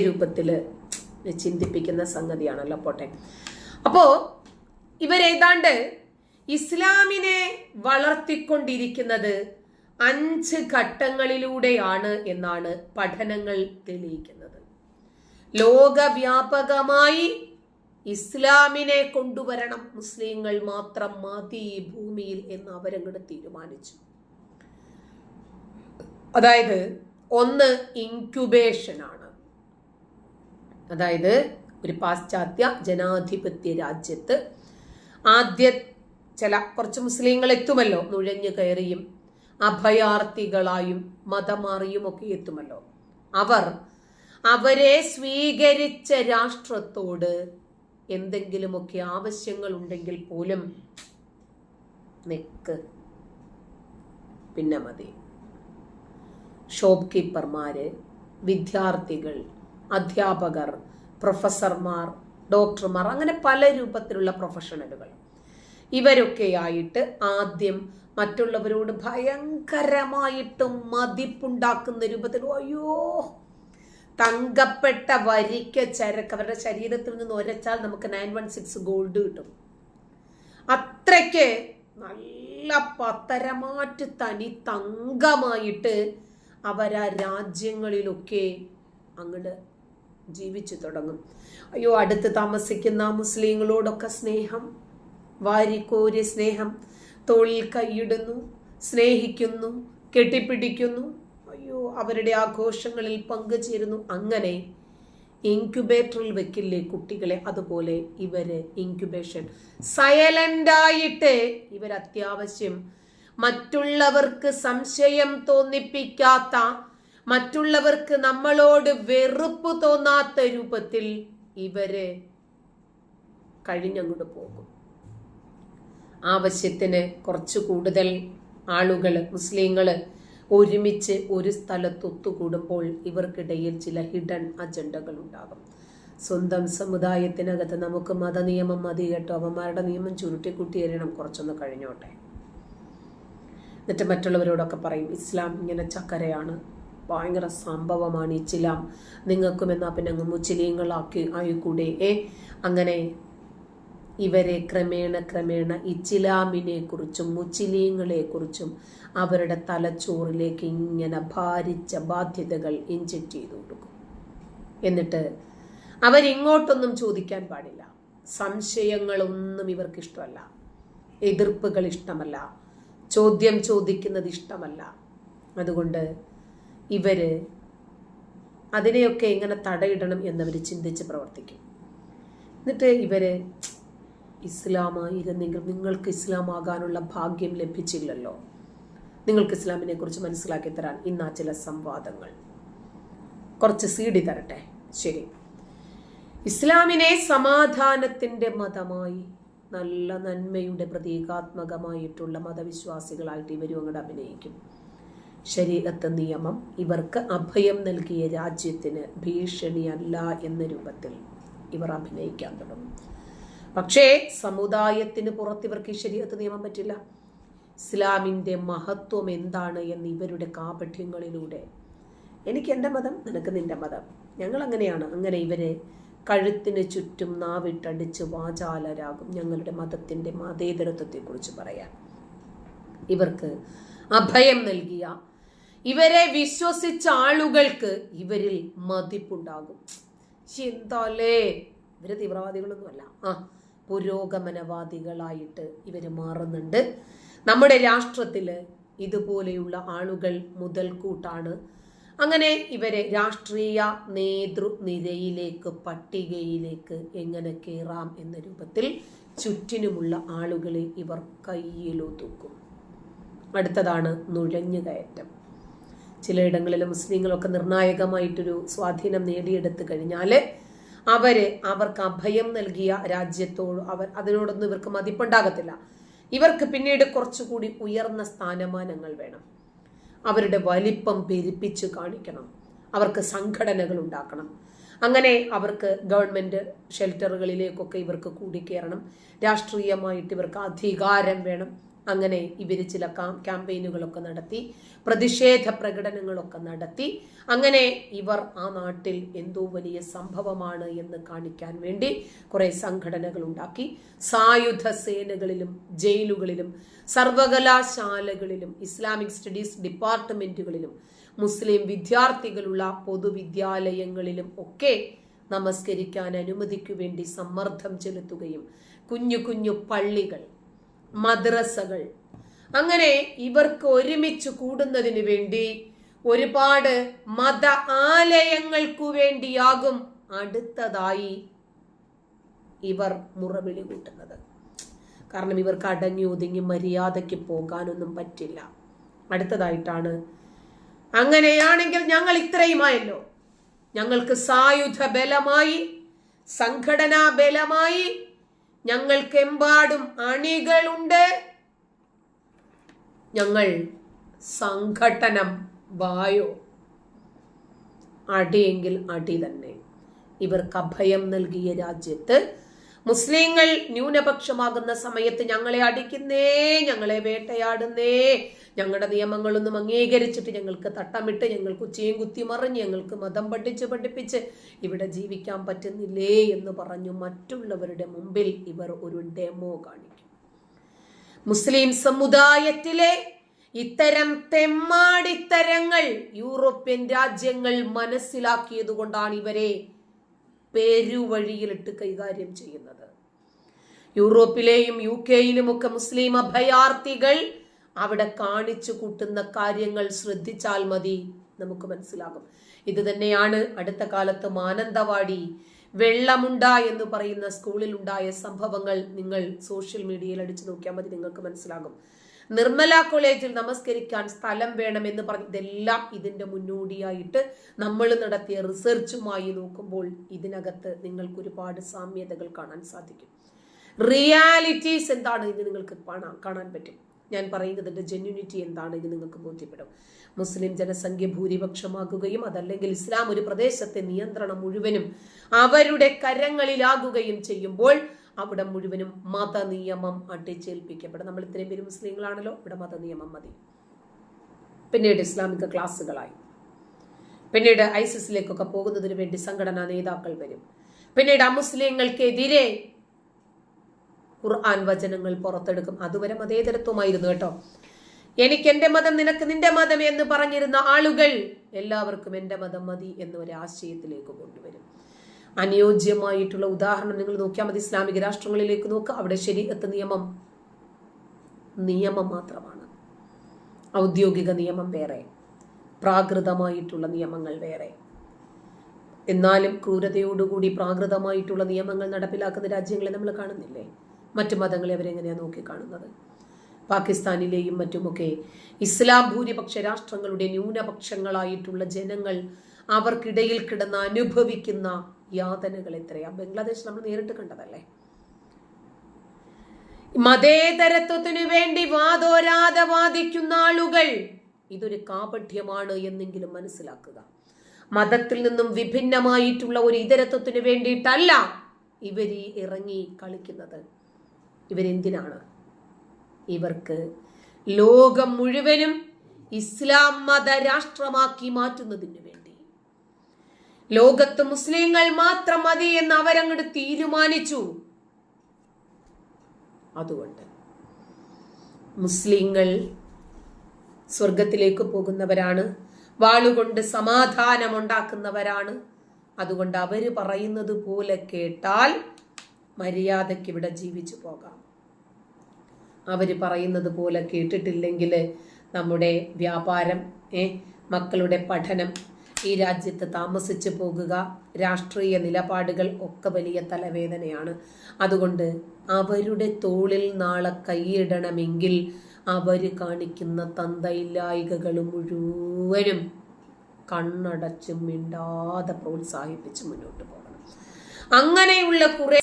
രൂപത്തിൽ ചിന്തിപ്പിക്കുന്ന സംഗതിയാണല്ലോ പോട്ടെ. അപ്പോ ഇവരേതാണ്ട് ഇസ്ലാമിനെ വളർത്തിക്കൊണ്ടിരിക്കുന്നത് അഞ്ച് ഘട്ടങ്ങളിലൂടെയാണ് എന്നാണ് പഠനങ്ങൾ തെളിയിക്കുന്നത്. ലോകവ്യാപകമായി ഇസ്ലാമിനെ കൊണ്ടുവരണം മുസ്ലിങ്ങൾ മാത്രം മതി ഈ ഭൂമിയിൽ എന്ന് അവരങ്ങോട്ട് തീരുമാനിച്ചു. അതായത് ഒന്ന് ഇൻക്യുബേഷൻ ആണ് അതായത് ഒരു പാശ്ചാത്യ ജനാധിപത്യ രാജ്യത്ത് ആദ്യ ചില കുറച്ച് മുസ്ലിങ്ങൾ എത്തുമല്ലോ നുഴഞ്ഞു കയറിയും അഭയാർത്ഥികളായും മതമാറിയും ഒക്കെ എത്തുമല്ലോ. അവർ അവരെ സ്വീകരിച്ച രാഷ്ട്രത്തോട് എന്തെങ്കിലുമൊക്കെ ആവശ്യങ്ങൾ ഉണ്ടെങ്കിൽ പോലും നിക്ക്. പിന്നെ മതി. ഷോപ്പ് കീപ്പർമാര് വിദ്യാർത്ഥികൾ അധ്യാപകർ പ്രൊഫസർമാർ ഡോക്ടർമാർ അങ്ങനെ പല രൂപത്തിലുള്ള പ്രൊഫഷണലുകൾ. ഇവരൊക്കെയായിട്ട് ആദ്യം മറ്റുള്ളവരോട് ഭയങ്കരമായിട്ട് മതിപ്പുണ്ടാക്കുന്ന രൂപത്തിൽ അയ്യോ തങ്കപ്പെട്ട വരിക്ക ചരക്ക്. അവരുടെ ശരീരത്തിൽ നിന്ന് ഒരച്ചാൽ നമുക്ക് നയൻ വൺ സിക്സ് ഗോൾഡ് കിട്ടും. അത്രയ്ക്ക് നല്ല പത്തരമാറ്റ് തനി തങ്കമായിട്ട് അവരാ രാജ്യങ്ങളിലൊക്കെ അങ്ങോട്ട് ജീവിച്ചു തുടങ്ങും. അയ്യോ അടുത്ത് താമസിക്കുന്ന മുസ്ലിങ്ങളോടൊക്കെ സ്നേഹം. വാരിക്കോരി സ്നേഹം. തോളിൽ കൈയിടുന്നു സ്നേഹിക്കുന്നു കെട്ടിപ്പിടിക്കുന്നു. അയ്യോ അവരുടെ ആഘോഷങ്ങളിൽ പങ്കുചേരുന്നു. അങ്ങനെ ഇൻക്യുബേറ്ററിൽ വെക്കില്ലേ കുട്ടികളെ? അതുപോലെ ഇവർ ഇൻക്യുബേഷൻ. ആയിട്ട് ഇവർ അത്യാവശ്യം മറ്റുള്ളവർക്ക് സംശയം തോന്നിപ്പിക്കാത്ത മറ്റുള്ളവർക്ക് നമ്മളോട് വെറുപ്പ് തോന്നാത്ത രൂപത്തിൽ ഇവർ കഴിഞ്ഞങ്ങോട്ട് പോകും. ആവശ്യത്തിന് കുറച്ച് കൂടുതൽ ആളുകൾ മുസ്ലിങ്ങൾ ഒരുമിച്ച് ഒരു സ്ഥലത്ത് ഒത്തുകൂടുമ്പോൾ ഇവർക്കിടയിൽ ചില ഹിഡൻ അജണ്ടകൾ ഉണ്ടാകും. സ്വന്തം സമുദായത്തിനകത്ത് നമുക്ക് മതനിയമം മതി കേട്ടോ. അവന്മാരുടെ നിയമം ചുരുട്ടിക്കുട്ടി എറിയണം. കുറച്ചൊന്ന് കഴിഞ്ഞോട്ടെ. എന്നിട്ട് മറ്റുള്ളവരോടൊക്കെ പറയും ഇസ്ലാം ഇങ്ങനെ ചക്കരയാണ്. ഭയങ്കര സംഭവമാണ് ഈ ചിലാം. നിങ്ങൾക്കും എന്നാ പിന്നെ അങ്ങ് മുച്ചിലിയങ്ങളാക്കി ആയിക്കൂടെ? ഏ അങ്ങനെ ഇവരെ ക്രമേണ ക്രമേണ ഇസ്ലാമിനെ കുറിച്ചും മുച്ചിലീങ്ങളെ കുറിച്ചും അവരുടെ തലച്ചോറിലേക്ക് ഇങ്ങനെ ഭാരിച്ച ബാധ്യതകൾ ഇഞ്ചക്ട് ചെയ്തു കൊടുക്കും. എന്നിട്ട് അവരിങ്ങോട്ടൊന്നും ചോദിക്കാൻ പാടില്ല. സംശയങ്ങളൊന്നും ഇവർക്ക് ഇഷ്ടമല്ല എതിർപ്പുകൾ ഇഷ്ടമല്ല. ചോദ്യം ചോദിക്കുന്നത് ഇഷ്ടമല്ല. അതുകൊണ്ട് ഇവർ അതിനെയൊക്കെ എങ്ങനെ തടയിടണം എന്നവർ ചിന്തിച്ച് പ്രവർത്തിക്കും. എന്നിട്ട് ഇവർ ഇസ്ലാമായിരുന്നെങ്കിൽ നിങ്ങൾക്ക് ഇസ്ലാം ആകാനുള്ള ഭാഗ്യം ലഭിച്ചില്ലല്ലോ. നിങ്ങൾക്ക് ഇസ്ലാമിനെ കുറിച്ച് മനസ്സിലാക്കി തരാൻ ഇന്നാ ചില സംവാദങ്ങൾ. കുറച്ച് സീഡി തരട്ടെ. ശരി. ഇസ്ലാമിനെ സമാധാനത്തിന്റെ മതമായി നല്ല നന്മയുടെ പ്രതീകാത്മകമായിട്ടുള്ള മതവിശ്വാസികളായിട്ട് ഇവരും അങ്ങോട്ട് അഭിനയിക്കും. ശരീരത്തെ നിയമം. ഇവർക്ക് അഭയം നൽകിയ രാജ്യത്തിന് ഭീഷണിയല്ല എന്ന രൂപത്തിൽ ഇവർ അഭിനയിക്കാൻ തുടങ്ങും. പക്ഷേ സമുദായത്തിന് പുറത്ത് ഇവർക്ക് ഈ ശരീരത്ത് നിയമം പറ്റില്ല. ഇസ്ലാമിന്റെ മഹത്വം എന്താണ് എന്ന് ഇവരുടെ കാപഠ്യങ്ങളിലൂടെ. എനിക്ക് എന്റെ മതം നിനക്ക് നിന്റെ മതം. ഞങ്ങൾ അങ്ങനെയാണ് അങ്ങനെ ഇവരെ കഴുത്തിന് ചുറ്റും നാവിട്ടടിച്ച് വാചാലരാകും ഞങ്ങളുടെ മതത്തിന്റെ മതേതരത്വത്തെക്കുറിച്ച് പറയാൻ. ഇവർക്ക് അഭയം നൽകിയ ഇവരെ വിശ്വസിച്ച ആളുകൾക്ക് ഇവരിൽ മതിപ്പുണ്ടാകും. എന്താലേ? ഇവർ തീവ്രവാദികളൊന്നുമല്ല. ആ പുരോഗമനവാദികളായിട്ട് ഇവർ മാറുന്നുണ്ട്. നമ്മുടെ രാഷ്ട്രത്തിൽ ഇതുപോലെയുള്ള ആളുകൾ മുതൽക്കൂട്ടാണ്. അങ്ങനെ ഇവരെ രാഷ്ട്രീയ നേതൃനിരയിലേക്ക് പട്ടികയിലേക്ക് എങ്ങനെ കയറാം എന്ന രൂപത്തിൽ ചുറ്റിനുമുള്ള ആളുകളെ ഇവർ കയ്യിലൊതുക്കും. അടുത്തതാണ് നുഴഞ്ഞുകയറ്റം. ചിലയിടങ്ങളിൽ മുസ്ലിങ്ങളൊക്കെ നിർണായകമായിട്ടൊരു സ്വാധീനം നേടിയെടുത്തു കഴിഞ്ഞാൽ അവരെ അവർക്ക് അഭയം നൽകിയ രാജ്യത്തോട് അവർ അതിനോടൊന്നും ഇവർക്ക് മതിപ്പുണ്ടാകത്തില്ല. ഇവർക്ക് പിന്നീട് കുറച്ചുകൂടി ഉയർന്ന സ്ഥാനമാനങ്ങൾ വേണം. അവരുടെ വലിപ്പം പെരുപ്പിച്ച് കാണിക്കണം. അവർക്ക് സംഘടനകൾ ഉണ്ടാക്കണം. അങ്ങനെ അവർക്ക് ഗവൺമെന്റ് ഷെൽട്ടറുകളിലേക്കൊക്കെ ഇവർക്ക് കൂടിക്കയറണം രാഷ്ട്രീയമായിട്ട് ഇവർക്ക് അധികാരം വേണം. അങ്ങനെ ഇവർ ചില ക്യാമ്പയിനുകളൊക്കെ നടത്തി പ്രതിഷേധ പ്രകടനങ്ങളൊക്കെ നടത്തി. അങ്ങനെ ഇവർ ആ നാട്ടിൽ എന്തോ വലിയ സംഭവമാണ് എന്ന് കാണിക്കാൻ വേണ്ടി കുറെ സംഘടനകൾ ഉണ്ടാക്കി സായുധ സേനകളിലും ജയിലുകളിലും സർവകലാശാലകളിലും ഇസ്ലാമിക് സ്റ്റഡീസ് ഡിപ്പാർട്ട്മെന്റുകളിലും മുസ്ലിം വിദ്യാർത്ഥികളുള്ള പൊതുവിദ്യാലയങ്ങളിലും ഒക്കെ നമസ്കരിക്കാൻ അനുമതിക്കു വേണ്ടി സമ്മർദ്ദം ചെലുത്തുകയും കുഞ്ഞു കുഞ്ഞു പള്ളികൾ മദ്രസകൾ. അങ്ങനെ ഇവർക്ക് ഒരുമിച്ച് കൂടുന്നതിന് വേണ്ടി ഒരുപാട് മത ആലയങ്ങൾക്കു വേണ്ടിയാകും അടുത്തതായി ഇവർ മുറവിളി കൂട്ടുന്നത്. കാരണം ഇവർക്ക് അടങ്ങി ഒതുങ്ങി മര്യാദയ്ക്ക് പോകാനൊന്നും പറ്റില്ല. അടുത്തതായിട്ടാണ് അങ്ങനെയാണെങ്കിൽ ഞങ്ങൾ ഇത്രയുമായല്ലോ. ഞങ്ങൾക്ക് സായുധ ബലമായി സംഘടനാ ബലമായി ഞങ്ങൾക്കെമ്പാടും അണികളുണ്ട്. ഞങ്ങൾ സംഘടനം വായോ? അടിയെങ്കിൽ അടി തന്നെ. ഇവർക്ക് അഭയം നൽകിയ രാജ്യത്ത് മുസ്ലിങ്ങൾ ന്യൂനപക്ഷമാകുന്ന സമയത്ത് ഞങ്ങളെ അടിക്കുന്നേ ഞങ്ങളെ വേട്ടയാടുന്നേ. ഞങ്ങളുടെ നിയമങ്ങളൊന്നും അംഗീകരിച്ചിട്ട് ഞങ്ങൾക്ക് തട്ടമിട്ട് ഞങ്ങൾക്ക് ഉച്ചയും കുത്തി മറിഞ്ഞ് ഞങ്ങൾക്ക് മതം പഠിച്ച് പഠിപ്പിച്ച് ഇവിടെ ജീവിക്കാൻ പറ്റുന്നില്ലേ എന്ന് പറഞ്ഞു മറ്റുള്ളവരുടെ മുമ്പിൽ ഇവർ ഒരു ഡെമോ കാണിക്കും. മുസ്ലിം സമുദായത്തിലെ ഇത്തരം തെമ്മാടിത്തരങ്ങൾ യൂറോപ്യൻ രാജ്യങ്ങൾ മനസ്സിലാക്കിയത് കൊണ്ടാണ് ഇവരെ പേരുവഴിയിലിട്ട് കൈകാര്യം ചെയ്യുന്നത്. യൂറോപ്പിലെയും യു കെയിലുമൊക്കെ മുസ്ലിം അഭയാർത്ഥികൾ അവിടെ കാണിച്ചു കൂട്ടുന്ന കാര്യങ്ങൾ ശ്രദ്ധിച്ചാൽ മതി നമുക്ക് മനസ്സിലാകും. ഇത് തന്നെയാണ് അടുത്ത കാലത്ത് മാനന്തവാടി വെള്ളമുണ്ട എന്ന് പറയുന്ന സ്കൂളിൽ ഉണ്ടായ സംഭവങ്ങൾ നിങ്ങൾ സോഷ്യൽ മീഡിയയിൽ അടിച്ചു നോക്കിയാൽ മതി നിങ്ങൾക്ക് മനസ്സിലാകും. നിർമ്മല കോളേജിൽ നമസ്കരിക്കാൻ സ്ഥലം വേണമെന്ന് പറഞ്ഞ ഇതെല്ലാം ഇതിന്റെ മുന്നോടിയായിട്ട് നമ്മൾ നടത്തിയ റിസർച്ചുമായി നോക്കുമ്പോൾ ഇതിനകത്ത് നിങ്ങൾക്ക് ഒരുപാട് സാമ്യതകൾ കാണാൻ സാധിക്കും. റിയാലിറ്റീസ് എന്താണ് ഇത് നിങ്ങൾക്ക് കാണാൻ പറ്റും. ഞാൻ പറയുന്നതിന്റെ ജെന്യൂനിറ്റി എന്താണ് ഇത് നിങ്ങൾക്ക് ബോധ്യപ്പെടും. മുസ്ലിം ജനസംഖ്യ ഭൂരിപക്ഷമാകുകയും അതല്ലെങ്കിൽ ഇസ്ലാം ഒരു പ്രദേശത്തെ നിയന്ത്രണം മുഴുവനും അവരുടെ കരങ്ങളിലാകുകയും ചെയ്യുമ്പോൾ അവിടെ മുഴുവനും മതനിയമം അടിച്ചേൽപ്പിക്കപ്പെടും നമ്മൾ ഇത്രയും പേര് മുസ്ലിങ്ങളാണല്ലോ ഇവിടെ മതനിയമം മതി. പിന്നീട് ഇസ്ലാമിക ക്ലാസ്സുകളായി. പിന്നീട് ഐസിസിലേക്കൊക്കെ പോകുന്നതിന് വേണ്ടി സംഘടനാ നേതാക്കൾ വരും. പിന്നീട് അമുസ്ലിങ്ങൾക്കെതിരെ ഖുർആൻ വചനങ്ങൾ പുറത്തെടുക്കും. അതുവരെ മതേതരത്വമായിരുന്നു കേട്ടോ. എനിക്ക് എന്റെ മതം നിനക്ക് നിന്റെ മതം എന്ന് പറഞ്ഞിരുന്ന ആളുകൾ എല്ലാവർക്കും എന്റെ മതം മതി എന്ന ഒരു ആശയത്തിലേക്ക് കൊണ്ടുവരും. അനുയോജ്യമായിട്ടുള്ള ഉദാഹരണം നിങ്ങൾ നോക്കിയാൽ മതി. ഇസ്ലാമിക രാഷ്ട്രങ്ങളിലേക്ക് നോക്കുക അവിടെ ശരീരത്ത് നിയമം നിയമം മാത്രമാണ്. ഔദ്യോഗിക നിയമം വേറെ. പ്രാകൃതമായിട്ടുള്ള നിയമങ്ങൾ വേറെ. എന്നാലും ക്രൂരതയോടുകൂടി പ്രാകൃതമായിട്ടുള്ള നിയമങ്ങൾ നടപ്പിലാക്കുന്ന രാജ്യങ്ങളെ നമ്മൾ കാണുന്നില്ലേ? മറ്റു മതങ്ങളെ അവരെങ്ങനെയാണ് നോക്കിക്കാണുന്നത് പാകിസ്ഥാനിലെയും മറ്റുമൊക്കെ ഇസ്ലാം ഭൂരിപക്ഷ രാഷ്ട്രങ്ങളുടെ ന്യൂനപക്ഷങ്ങളായിട്ടുള്ള ജനങ്ങൾ അവർക്കിടയിൽ കിടന്ന് അനുഭവിക്കുന്ന യാതനകൾ എത്രയാ ബംഗ്ലാദേശ് നമ്മൾ നേരിട്ട് കണ്ടതല്ലേ? മതേതരത്വത്തിനു വേണ്ടി വാദോരാതെ വാദിക്കുന്ന ആളുകൾ ഇതൊരു കാപഠ്യമാണ് എന്നെങ്കിലും മനസ്സിലാക്കുക. മതത്തിൽ നിന്നും വിഭിന്നമായിട്ടുള്ള ഒരു ഇതരത്വത്തിന് വേണ്ടിയിട്ടല്ല ഇവർ ഇറങ്ങി കളിക്കുന്നത്. ഇവരെന്തിനാണ്? ഇവർക്ക് ലോകം മുഴുവനും ഇസ്ലാം മത രാഷ്ട്രമാക്കി മാറ്റുന്നതിന് വേണ്ടി. ലോകത്ത് മുസ്ലിങ്ങൾ മാത്രം മതി എന്ന് അവരങ്ങോട്ട് തീരുമാനിച്ചു. അതുകൊണ്ട് മുസ്ലിങ്ങൾ സ്വർഗത്തിലേക്ക് പോകുന്നവരാണ് വാളുകൊണ്ട് സമാധാനം ഉണ്ടാക്കുന്നവരാണ് അതുകൊണ്ട് അവർ പറയുന്നത് പോലെ കേട്ടാൽ മര്യാദയ്ക്ക് ഇവിടെ ജീവിച്ചു പോകാം. അവർ പറയുന്നത് പോലെ കേട്ടിട്ടില്ലെങ്കിൽ നമ്മുടെ വ്യാപാരം മക്കളുടെ പഠനം ഈ രാജ്യത്ത് താമസിച്ചു പോകുക രാഷ്ട്രീയ നിലപാടുകൾ ഒക്കെ വലിയ തലവേദനയാണ്. അതുകൊണ്ട് അവരുടെ തോളിൽ നാളെ കൈയിടണമെങ്കിൽ അവർ കാണിക്കുന്ന തന്തയില്ലായികകൾ മുഴുവനും കണ്ണടച്ചും മിണ്ടാതെ പ്രോത്സാഹിപ്പിച്ച് മുന്നോട്ട് പോകണം. അങ്ങനെയുള്ള കുറെ